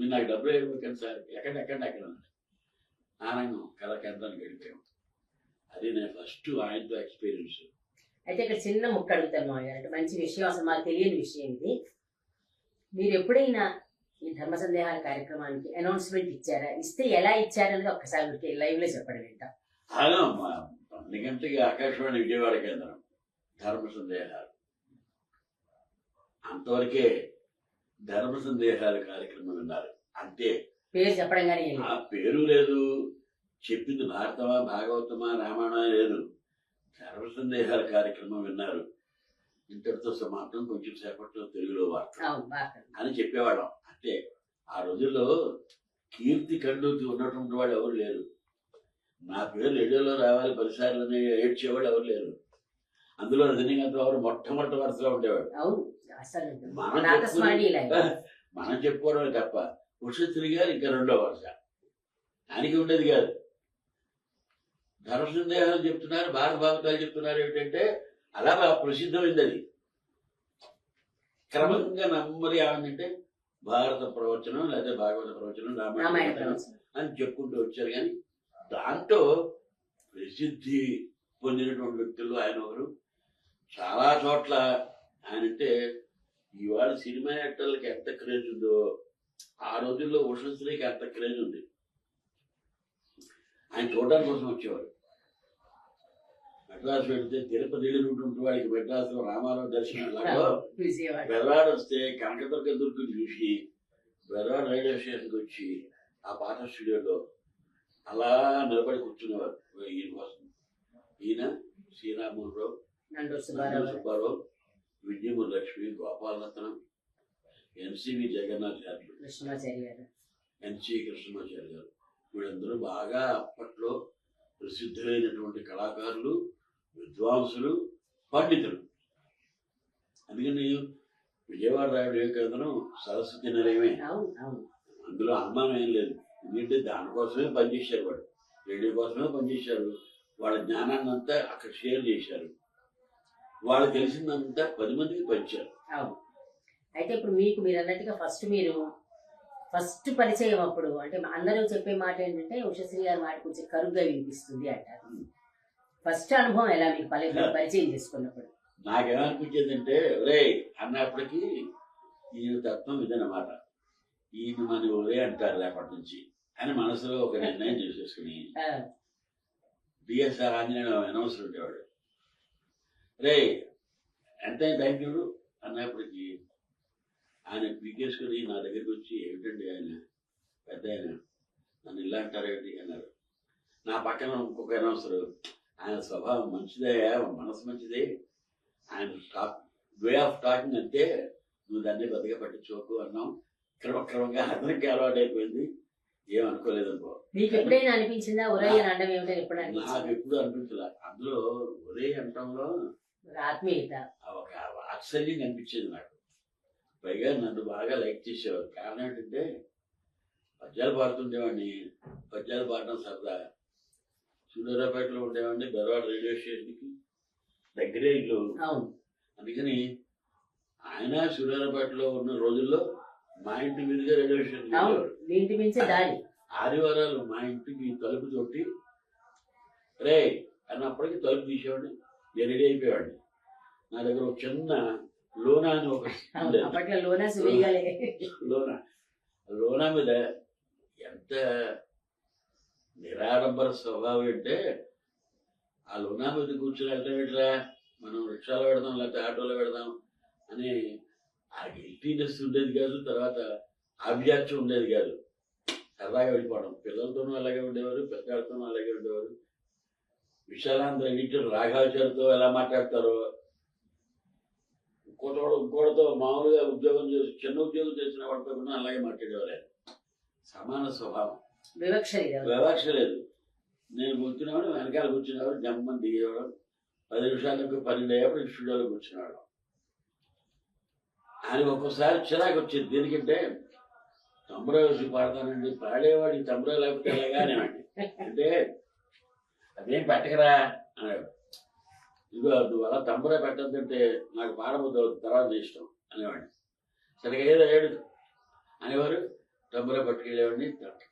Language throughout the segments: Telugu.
మీరు నాకు డబ్బులు ఇవ్వకండి సార్. ఎక్కడ ఎక్కడ ఆనందం కళా కేంద్రానికి వెళ్ళిపోయాం. అది నేను ఫస్ట్ ఆయనతో ఎక్స్పీరియన్స్ అయితే ఇక్కడ చిన్న ముక్క అడుగుతాను మామయ్య అంటే మంచి విషయం అసలు మాకు తెలియని విషయం ఇది. మీరు ఎప్పుడైనా ఈ ధర్మ సందేహాల కార్యక్రమానికి అనౌన్స్మెంట్ ఇచ్చారా? ఇస్తే ఎలా ఇచ్చారనేది ఒక్కసారి లైవ్లో చెప్పండి వింటాం. అలా పన్నెండు ఆకాశవాణి విజయవాడ కేంద్రం. ధర్మ సందేహాలు. అంతవరకే ధర్మ సందేహాల కార్యక్రమం విన్నారు అంతే పేరు చెప్పడం కానీ ఆ. పేరు లేదు. చెప్పింది భారతమా భాగవతమా రామాయణమా లేదు. ధర్మ సందేహాల కార్యక్రమం విన్నారు. ఇంతటితో సమాప్తం. కొంచెం సేపట్లో తెలుగులో వార్త. అని చెప్పేవాళ్ళం. అంటే ఆ రోజుల్లో కీర్తి కండూతి ఉన్నటువంటి వాళ్ళు ఎవరు లేరు. నా పేరు రేడియోలో రావాలి పరిసరాలు ఏడ్చేవాడు ఎవరు లేరు. అందులో రజనీకాంత్ వారు మొట్టమొదటి వరుసలో ఉండేవాడు. మనం చెప్పుకోవడమే తప్ప ఉషశ్రీ గారు ఇంకా రెండో వరుస. ఆయనకి ఉండేది కాదు. ధర్మ సందేహాలు చెప్తున్నారు భారత భాగవతాలు చెప్తున్నారు ఏమిటంటే అలా బాగా ప్రసిద్ధమైంది అది. క్రమంగా నమ్మరి ఏమంటే భారత ప్రవచనం లేదా భాగవత ప్రవచనం రామాయణ ప్రవచనం. అని చెప్పుకుంటూ వచ్చారు. కానీ దాంట్లో ప్రసిద్ధి పొందినటువంటి వ్యక్తులు ఆయన ఒకరు. చాలా చోట్ల ఆయన అంటే ఇవాళ సినిమా యాక్టర్లకి ఎంత క్రేజ్ ఉందో ఆ రోజుల్లో ఉషశ్రీకి అంత క్రేజ్ ఉంది. ఆయన చూడడానికి కోసం వచ్చేవారు. మెడ్రాస్ వెళితే తిరుపతి వెళ్ళినటువంటి వాడికి మెడ్రాస్లో రామారావు దర్శనం బెల్లాడు వస్తే కనకదుర్గ దుర్గని చూసి బెల్లాడు రైల్వే స్టేషన్కి వచ్చి ఆ పాత స్టూడియోలో అలా నిలబడి కూర్చునేవారు. ఈయన కోసం. ఈయన శ్రీరామూర్రావు నండూరు సుబ్బారావు లక్ష్మి గోపాలరత్నం ఎన్సివి జగన్నాథాచార్యులు. కృష్ణమాచారి గారు. ఎన్సి కృష్ణమాచార్య గారు. వీళ్ళందరూ బాగా అప్పట్లో ప్రసిద్ధులైనటువంటి కళాకారులు విద్వాంసులు పండితులు. అందుకని విజయవాడ రాయుడు కేంద్రం సరస్వతి నిలయమే. అందులో అనుమానం ఏం లేదు. ఎందుకంటే దానికోసమే పనిచేశారు వాడు రేడియో కోసమే పనిచేశారు. వాళ్ళ జ్ఞానాన్ని అంతా అక్కడ షేర్ చేశారు. వాళ్ళకి తెలిసిందంతా పది మందికి పంచారు. అవును. అయితే ఇప్పుడు మీకు మీరు అన్నట్టుగా ఫస్ట్ మీరు ఫస్ట్ పరిచయం అప్పుడు అంటే అందరూ చెప్పే మాట ఏంటంటే ఉషశ్రీ గారి మాట కొంచెం కరుగ్గా వినిపిస్తుంది అంటారు. ఫస్ట్ అనుభవం ఎలా మీకు పల్లె పరిచయం చేసుకున్నప్పుడు? నాకేమనిపించేదంటే రే అన్నప్పటికీ ఈయన తత్వం ఇదన్నమాట. ఈయన మన ఒరే అంటారు రేపటి నుంచి అని మనసులో ఒక నిర్ణయం చేసేసుకుని బిఎస్ఆర్ ఆంజనేయ అనవసరం ఉండేవాడు. రే ఎంత టైం చూడు అన్నప్పటికీ ఆయన పీకేసుకుని నా దగ్గరికి వచ్చి ఏమిటండి ఆయన? పెద్ద ఆయన. నన్ను ఇలా అంటారేమిటి? అన్నారు. నా పక్కన ఇంకొక అనవసరం ఆయన స్వభావం మంచిదే మనసు మంచిదే. ఆయన టాక్ వే ఆఫ్ టాకింగ్ అంతే నువ్వు దాన్ని బతిగా పట్టించుకోకు అన్నాం. క్రమక్రమంగా అతనికి అలవాటు అయిపోయింది. ఏమనుకోలేదు అనుకో. మీకు ఎప్పుడైనా అనిపించిందా ఎప్పుడు నాకు ఎప్పుడు అనిపించలే. అందులో ఒరే అంటంలో ఆత్మీయత. ఒక వాత్సల్యం అనిపించేది నాకు. పైగా నన్ను బాగా లైక్ చేసేవారు. కారణం ఏంటంటే పద్యాలు పాడుతుండేవాడిని. పద్యాలు పాడడం సరదా. సూర్యారాపేటలో ఉండేవాడిని బెరవాడ రేడియో స్టేషన్కి. దగ్గరే ఇల్లు. అవును. అందుకని ఆయన సూర్యారాపేటలో ఉన్న రోజుల్లో మా ఇంటి మీదుగా రేడియో స్టేషన్ ఆదివారాలు మా ఇంటికి తలుపు తొట్టి రే అన్నప్పటికీ తలుపు తీసేవాడిని. నేను రెడీ అయిపోయేవాడిని. నా దగ్గర ఒక చిన్న లోనా అని ఒక లోనా లోనా. మీద ఎంత నిరాడంబర స్వభావం అంటే ఆ లోనా మీద కూర్చొని వెళ్తాం ఎట్లా మనం రిక్షాలో పెడదాం లేకపోతే ఆటోలో పెడదాం అని ఆ గిల్టీనెస్ ఉండేది కాదు తర్వాత ఆభిజాత్యం ఉండేది కాదు. సరదాగా వెళ్ళిపోవడం. పిల్లలతోనూ అలాగే ఉండేవారు పెద్దవాళ్ళతోనూ అలాగే ఉండేవారు. విశాలాంధ్ర ఎడిటర్ రాఘాచారితో ఎలా మాట్లాడతారో ఇంకోటోడు ఇంకోటితో మామూలుగా ఉద్యోగం చేసి చిన్న ఉద్యోగం చేసిన వాడితో కూడా అలాగే మాట్లాడేవారు. సమాన స్వభావం. వివక్ష లేదు. వివక్ష లేదు. నేను కూర్చునేవాడు వెనకాల కూర్చునేవాడు జమ్మని దిగేవాడు పది నిమిషాలకు పన్నెండు అయ్యేప్పుడు స్టూడియోలో కూర్చునేవాడు. ఆయన ఒక్కోసారి చిరాకు వచ్చేది. దేనికంటే తమ్ముడే వచ్చి పాడతానండి? పాడేవాడి తమ్ముడే లేకపోతే ఎలాగా అంటే అదేం పెట్టకరా? అన్నాడు. ఇదిగో నువ్వు అలా తమ్ముడే పెట్టద్దంటే నాకు పాడబోద్దు తర్వాత ఇష్టం అనేవాడిని సరిగా ఏదో ఏడు అనేవారు తబ్బరా పట్టుకెళ్ళేవాడిని.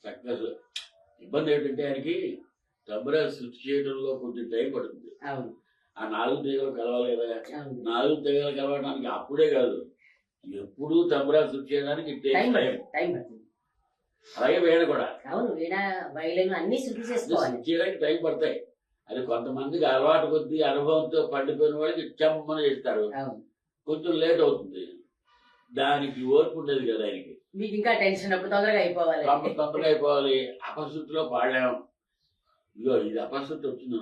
చక్కగా ఇబ్బంది ఏంటంటే ఆయనకి తబ్బరా శుద్ధి చేయడంలో కొంచెం టైం పడుతుంది. ఆ నాలుగు తీగలు కలవాలి కదా. నాలుగు తీగలు కలవడానికి అప్పుడే కాదు. ఎప్పుడూ తబ్బరా శుద్ధి చేయడానికి టైం టైం అలాగే వేడ కూడా. అవును వీణ వైలిన్ అన్ని శుద్ధి చేసుకోవాలి. చేయడానికి టైం పడతాయి అది కొంతమందికి అలవాటు కొద్దీ అనుభవంతో పండిపోయిన వాళ్ళకి చెమ్మని చేస్తారు. కొంచెం లేట్ అవుతుంది. దానికి ఓర్పు ఉండేది కదా ఆయనకి. మీకు ఇంకా టెన్షన్ తొందరగా అయిపోవాలి. తొందర తొందరగా అయిపోవాలి. అపశృతిలో పాడాం. ఇగో ఇది అపశృతి వచ్చింది.